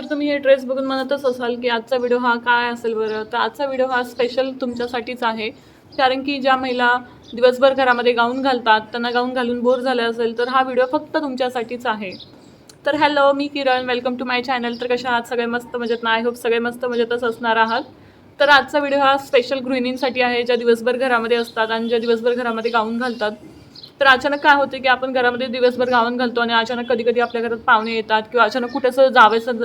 तर तुम्ही हे ड्रेस बघून म्हणतच असाल की आजचा व्हिडिओ हा काय असेल बरं? तर आजचा व्हिडिओ हा स्पेशल तुमच्यासाठीच आहे. कारण की ज्या महिला दिवसभर घरामध्ये गाऊन घालतात त्यांना गाऊन घालून बोर झाले असेल तर हा व्हिडिओ फक्त तुमच्यासाठीच आहे. तर hello me Kiran. Welcome to my channel तर कशा आहात? सगळे मस्त मजेत ना? आय होप सगळे मस्त मजेतच असणार आहात. तर आजचा व्हिडिओ हा स्पेशल गृहिणींसाठी आहे ज्या दिवसभर घरामध्ये असतात आणि ज्या दिवसभर घरामध्ये गाऊन घालतात. तर अचानक काय होते की आपण घरामध्ये दिवसभर गाऊन घालतो आणि अचानक कधी कधी आपल्या घरात पाहुणे येतात किंवा अचानक कुठे असं जावेसं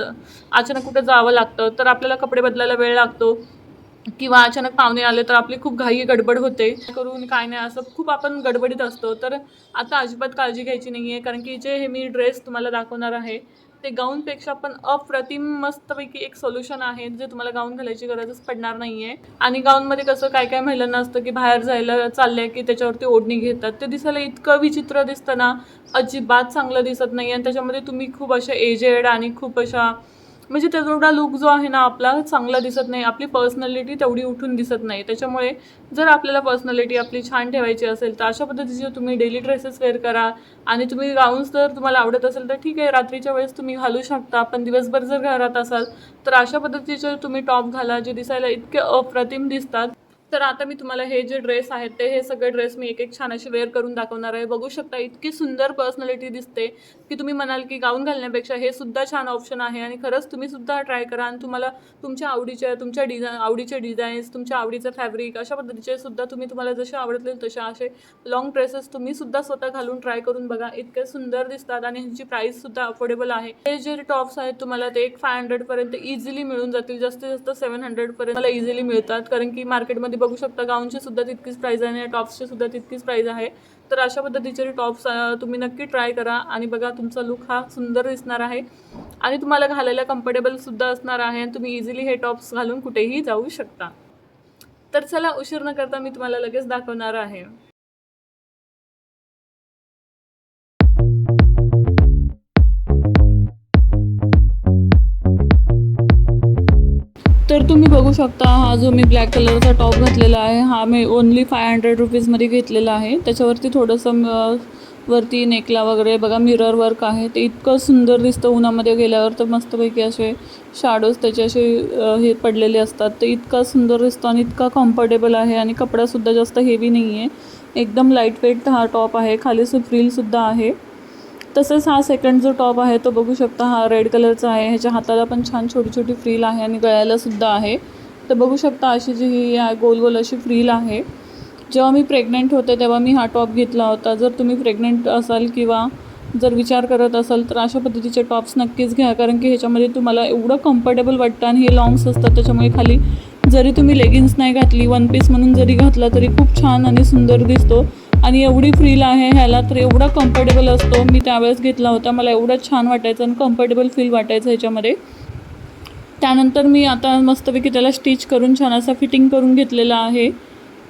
अचानक कुठं जावं लागतं तर आपल्याला कपडे बदलायला वेळ लागतो किंवा अचानक पाहुणे आले तर आपली खूप घाई गडबड होते. करून काय नाही असं खूप आपण गडबडीत असतो. तर आता अजिबात काळजी घ्यायची नाही आहे कारण की जे हे मी ड्रेस तुम्हाला दाखवणार आहे ते गाऊनपेक्षा पण अप्रतिम मस्तपैकी एक सोल्युशन आहे जे तुम्हाला गाऊन घालायची गरजच पडणार नाही आहे आणि गाऊनमध्ये कसं काय काय महिलांना असतं की बाहेर जायला चाललंय की त्याच्यावरती ओढणी घेतात ते दिसायला इतकं विचित्र दिसतं ना. अजिबात चांगलं दिसत नाही आणि त्याच्यामध्ये तुम्ही खूप अशा एजेड आणि खूप अशा म्हणजे तेवढा लुक जो आहे ना आपला चांगला दिसत नाही. आपली पर्सनॅलिटी तेवढी उठून दिसत नाही. त्याच्यामुळे जर आपल्याला पर्सनॅलिटी आपली छान ठेवायची असेल तर अशा पद्धतीचे तुम्ही डेली ड्रेसेस वेअर करा आणि तुम्ही गाऊन्स जर तुम्हाला आवडत असेल तर ठीक आहे रात्रीच्या वेळेस तुम्ही घालू शकता. पण दिवसभर जर घरात असाल तर अशा पद्धतीचे तुम्ही टॉप घाला जे दिसायला इतके अप्रतिम दिसतात. तर आता मी तुम्हाला हे जे ड्रेस आहेत ते हे सगळे ड्रेस मी एक एक छान असे वेअर करून दाखवणार आहे. बघू शकता इतकी सुंदर पर्सनॅलिटी दिसते की तुम्ही म्हणाल की गाऊन घालण्यापेक्षा हे सुद्धा छान ऑप्शन आहे आणि खरंच तुम्ही सुद्धा ट्राय करा आणि तुम्हाला तुमच्या आवडीच्या तुमच्या डिझाईन आवडीचे डिझाईन्स तुमच्या आवडीचं फॅब्रिक अशा पद्धतीचे सुद्धा तुम्ही तुम्हाला जसे आवडतील तसे असे लॉंग ड्रेसेस तुम्ही सुद्धा स्वतः घालून ट्राय करून बघा. इतके सुंदर दिसतात आणि ह्यांची प्राईस सुद्धा अफोर्डेबल आहे. हे जे टॉप्स आहेत तुम्हाला ते एक फाय हंड्रेडपर्यंत इझिली मिळून जातील. जास्तीत जास्त सेवन हंड्रेडपर्यंत मला इझिली मिळतात. कारण की मार्केटमध्ये बघू शकता गाऊनची सुद्धा तितकीच प्राईज आहे आणि टॉप्सची सुद्धा तितकीच प्राईज आहे. तर अशा पद्धतीचे टॉप्स तुम्ही नक्की ट्राय करा आणि बघा तुमचा लुक हा सुंदर दिसणार आहे. आणि तुम्हाला घालायला कम्फर्टेबल सुद्धा असणार आहे आणि तुम्ही इझिली हे टॉप्स घालून कुठेही जाऊ शकता. तर चला उशीर न करता मी तुम्हाला लगेच दाखवणार आहे. तर तुम्ही बघू शकता हा जो मी ब्लॅक कलरचा टॉप घातलेला आहे हा मी ओन्ली फाय हंड्रेड रुपीजमध्ये घेतलेला आहे. त्याच्यावरती थोडंसं वरती नेकला वगैरे बघा मिरर वर्क आहे. ते इतकं सुंदर दिसतं उन्हामध्ये गेल्यावर तर मस्तपैकी असे शाडोज त्याचे असे हे पडलेले असतात. ते इतका सुंदर दिसतो आणि इतका कम्फर्टेबल आहे आणि कपडासुद्धा जास्त हेवी नाही आहे एकदम लाइट वेट हा टॉप आहे. खाली सु फ्रीलसुद्धा आहे. तसंच हा सेकंड जो टॉप आहे तो बघू शकता हा रेड कलरचा आहे. ह्याच्या हाताला पण छान छोटी छोटी फ्रील आहे आणि गळ्याला सुद्धा आहे. तर बघू शकता अशी जी ही आहे, गोल गोल अशी फ्रील आहे. जेव्हा मी प्रेग्नेंट होते तेव्हा मी हा टॉप घेतला होता. जर तुम्ही प्रेग्नेंट असाल किंवा जर विचार करत असाल तर अशा पद्धतीचे टॉप्स नक्कीच घ्या. कारण की ह्याच्यामध्ये तुम्हाला एवढं कम्फर्टेबल वाटतं आणि हे लॉंग्स असतात त्याच्यामुळे खाली जरी तुम्ही लेगिन्स नाही घातली वन पीस म्हणून जरी घातला तरी खूप छान आणि सुंदर दिसतो. आणि एवढी फ्रील आहे ह्याला तर एवढा कम्फर्टेबल असतो. मी त्यावेळेस घेतला होता. मला एवढं छान वाटायचं आणि कम्फर्टेबल फील वाटायचं ह्याच्यामध्ये. त्यानंतर मी आता मस्तपैकी त्याला स्टिच करून छान असा फिटिंग करून घेतलेला आहे.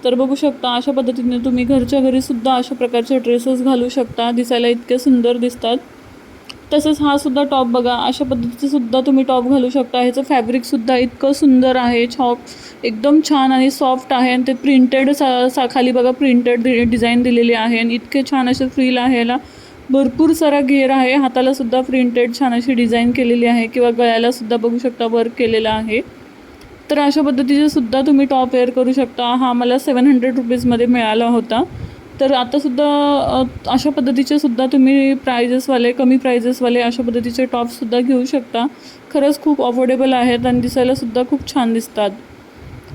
तर बघू शकता अशा पद्धतीने तुम्ही घरच्या घरीसुद्धा अशा प्रकारचे ड्रेसेस घालू शकता. दिसायला इतके सुंदर दिसतात. तसंच हा सुद्धा टॉप बघा. अशा पद्धतीचं सुद्धा तुम्ही टॉप घालू शकता. ह्याचं फॅब्रिकसुद्धा इतकं सुंदर आहे. छॉप एकदम छान आणि सॉफ्ट आहे. आणि ते प्रिंटेड सा सा खाली बघा प्रिंटेड डिझाईन दिलेली आहे. आणि इतके छान असे फ्रील आहे याला. भरपूर सारा घेर आहे. हाताला सुद्धा प्रिंटेड छान अशी डिझाईन केलेली आहे. किंवा गळ्याला सुद्धा बघू शकता वर्क केलेला आहे. तर अशा पद्धतीचे सुद्धा तुम्ही टॉप वेअर करू शकता. हा मला सेवन हंड्रेड रुपीजमध्ये मिळाला होता. तर आतासुद्धा अशा पद्धतीचे सुद्धा तुम्ही प्रायजेसवाले कमी प्रायजेसवाले अशा पद्धतीचे टॉपसुद्धा घेऊ शकता. खरंच खूप अफोर्डेबल आहेत आणि दिसायलासुद्धा खूप छान दिसतात.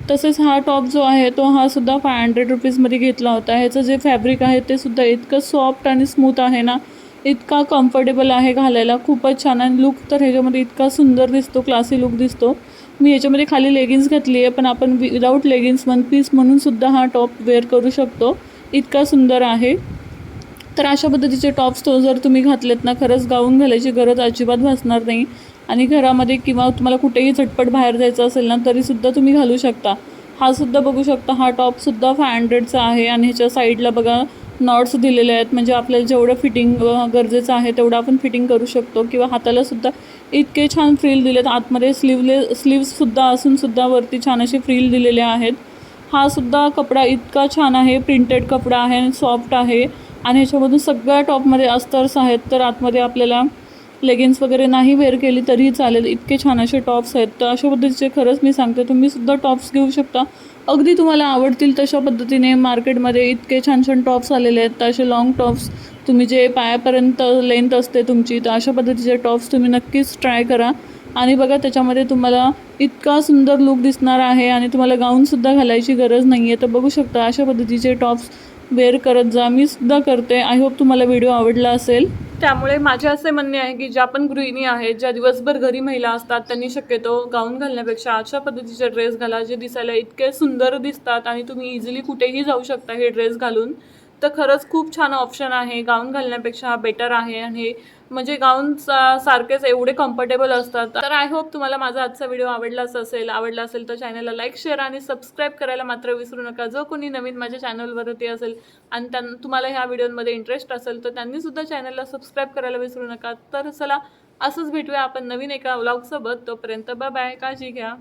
तसेच हा टॉप जो आहे तो हा सुद्धा फाय हंड्रेड रुपीजमध्ये घेतला होता. ह्याचं जे फॅब्रिक आहे ते सुद्धा इतकं सॉफ्ट आणि स्मूथ आहे ना इतका कम्फर्टेबल आहे घालायला. खूपच छान आणि लुक तर ह्याच्यामध्ये इतका सुंदर दिसतो क्लासी लुक दिसतो. मी ह्याच्यामध्ये खाली लेगिन्स घातली आहे पण आपण विदाऊट लेगिन्स वन पीस म्हणून सुद्धा हा टॉप वेअर करू शकतो. इतका सुंदर आहे. तर अशा पद्धतीचे टॉप्स तो जर तुम्ही घातलेत ना खरंच गाऊन घालायची गरज अजिबात भासणार नाही. आणि घरामध्ये किंवा तुम्हाला कुठेही झटपट बाहेर जायचं असेल ना तरीसुद्धा तुम्ही घालू शकता. हा सुद्धा बघू शकता हा टॉपसुद्धा फाय हंड्रेडचा आहे आणि ह्याच्या साईडला बघा नॉट्स दिलेले आहेत. म्हणजे आपल्याला जेवढं फिटिंग गरजेचं आहे तेवढं आपण फिटिंग करू शकतो. किंवा हातालासुद्धा इतके छान फ्रील दिलेत. आतमध्ये स्लीवले स्लीव्ससुद्धा असूनसुद्धा वरती छान असे फ्रील दिलेले आहेत. हा सुद्धा कपडा इतका छान आहे प्रिंटेड कपडा आहे सॉफ्ट आहे. आणि ह्याच्यामधून सगळ्या टॉपमध्ये अस्तर्स आहेत. तर आतमध्ये आपल्याला लेगिन्स वगैरे नाही वेअर केली तरीही चालेल. इतके छान असे टॉप्स आहेत. तर अशा पद्धतीचे खरंच मी सांगते तुम्ही सुद्धा टॉप्स घेऊ शकता. अगदी तुम्हाला आवडतील तशा पद्धतीने मार्केटमध्ये इतके छान छान टॉप्स आलेले आहेत. तर असे लॉंग टॉप्स तुम्ही जे पायापर्यंत लेंथ असते तुमची तर अशा पद्धतीचे टॉप्स तुम्ही नक्कीच ट्राय करा. आणि बघा त्याच्यामध्ये तुम्हाला इतका सुंदर लुक दिसणार आहे आणि तुम्हाला गाऊनसुद्धा घालायची गरज नाही आहे तर बघू शकता अशा पद्धतीचे टॉप्स वेअर करत जा. मी सुद्धा करते. आय होप तुम्हाला व्हिडिओ आवडला असेल. त्यामुळे माझे असे म्हणणे आहे की ज्या पण गृहिणी आहेत ज्या दिवसभर घरी महिला असतात त्यांनी शक्यतो गाऊन घालण्यापेक्षा अशा पद्धतीचे ड्रेस घाला जे दिसायला इतके सुंदर दिसतात आणि तुम्ही इझिली कुठेही जाऊ शकता हे ड्रेस घालून. तर खरंच खूप छान ऑप्शन आहे. गाऊन घालण्यापेक्षा हा बेटर आहे आणि म्हणजे गाऊन सारखेच एवढे कम्फर्टेबल असतात. तर आय होप तुम्हाला माझा आजचा व्हिडिओ आवडलाच असेल. आवडला असेल तर चॅनलला लाईक शेअर आणि सबस्क्राईब करायला मात्र विसरू नका. जो कोणी नवीन माझ्या चॅनलवरती असेल आणि त्यां तुम्हाला ह्या व्हिडिओमध्ये इंटरेस्ट असेल तर त्यांनीसुद्धा चॅनलला सबस्क्राईब करायला विसरू नका. तर चला असंच भेटूया आपण नवीन एका व्लॉगसोबत तोपर्यंत बाय काळजी घ्या.